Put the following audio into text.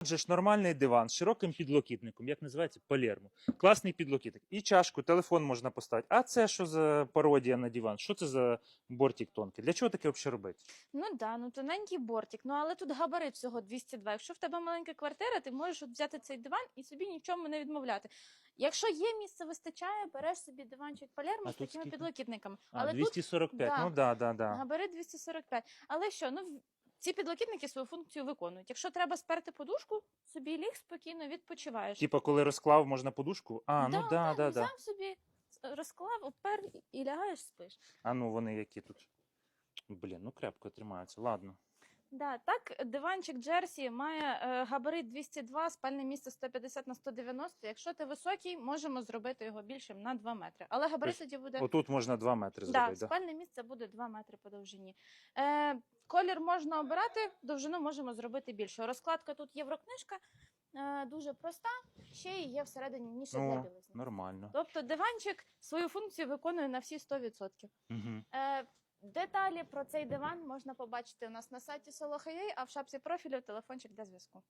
Отже ж, нормальний диван з широким підлокітником, як називається? Палермо. Класний підлокітник. І чашку, телефон можна поставити. А це що за пародія на диван? Що це за бортик тонкий? Для чого таке взагалі робити? Ну да, ну тоненький бортик. Ну але тут габарит всього 202. Якщо в тебе маленька квартира, ти можеш от взяти цей диван і собі ні в чому не відмовляти. Якщо є місце вистачає, береш собі диванчик Палермо з такими скільки? підлокітниками. А, але 245. да. Ну да, да, да. габарит 245. Але що, ну ці підлокітники свою функцію виконують. Якщо треба сперти подушку, собі ліг спокійно відпочиваєш. Типа, коли розклав, можна подушку? А, ну да, да, да. Взяв собі розклав, опер і лягаєш спиш. А ну вони які тут. Блін, ну крепко тримаються. Ладно. Да, так, диванчик Джерсі має е, габарит 202, спальне місце 150 на 190. Якщо ти високий, можемо зробити його більшим на 2 метри. Але габарит тоді буде Отут можна 2 метри да, зробити. Да? спальне місце буде 2 метри по довжині. Е, колір можна обирати, довжину можемо зробити більше. Розкладка тут єврокнижка, е, дуже проста, ще і є всередині ніша для білизни. нормально. Тобто диванчик свою функцію виконує на всі 100%. Угу. Е, деталі про цей диван можна побачити у нас на сайті Solo.ua, а в шапці профілю телефончик для зв'язку.